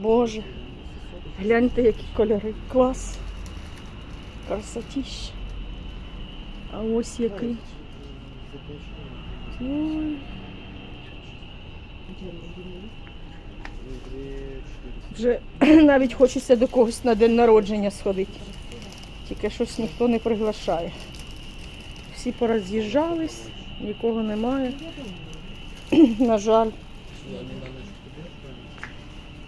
Боже, гляньте, які кольори. Клас. Красотіща. А ось який. Ой. Вже навіть хочеться до когось на день народження сходити. Тільки щось ніхто не приглашає. Всі пороз'їжджались, нікого немає. На жаль.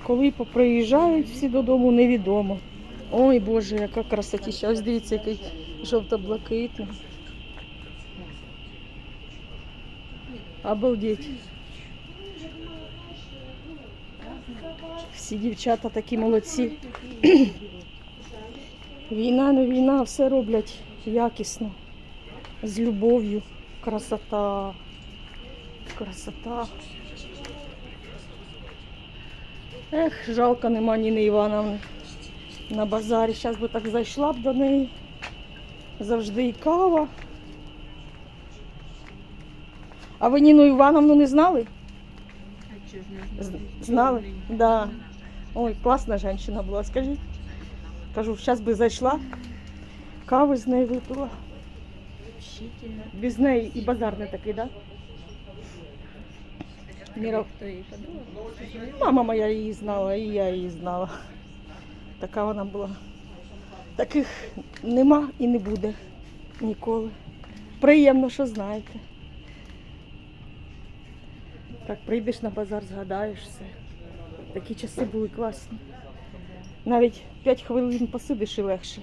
Коли поприїжджають всі додому, невідомо. Ой Боже, яка красотіща. Ось дивіться, який жовто-блакитний. Обалдеть. Всі дівчата такі молодці. Війна, не війна, все роблять якісно, з любов'ю. Красота. Красота. Ех, жалко нема Ніни Івановни на базарі. Зараз би так зайшла б до неї. Завжди і кава. А ви Ніну Івановну не знали? Знали? Да. Ой, класна жінка була, скажіть. Кажу, зараз би зайшла, каву з нею випила. Без неї і базар не такий, так? Да? Міра? Мама моя її знала, і я її знала. Така вона була. Таких нема і не буде ніколи. Приємно, що знаєте. Так, прийдеш на базар, згадаєш все. Такі часи були класні. Навіть 5 хвилин посидиш і легше.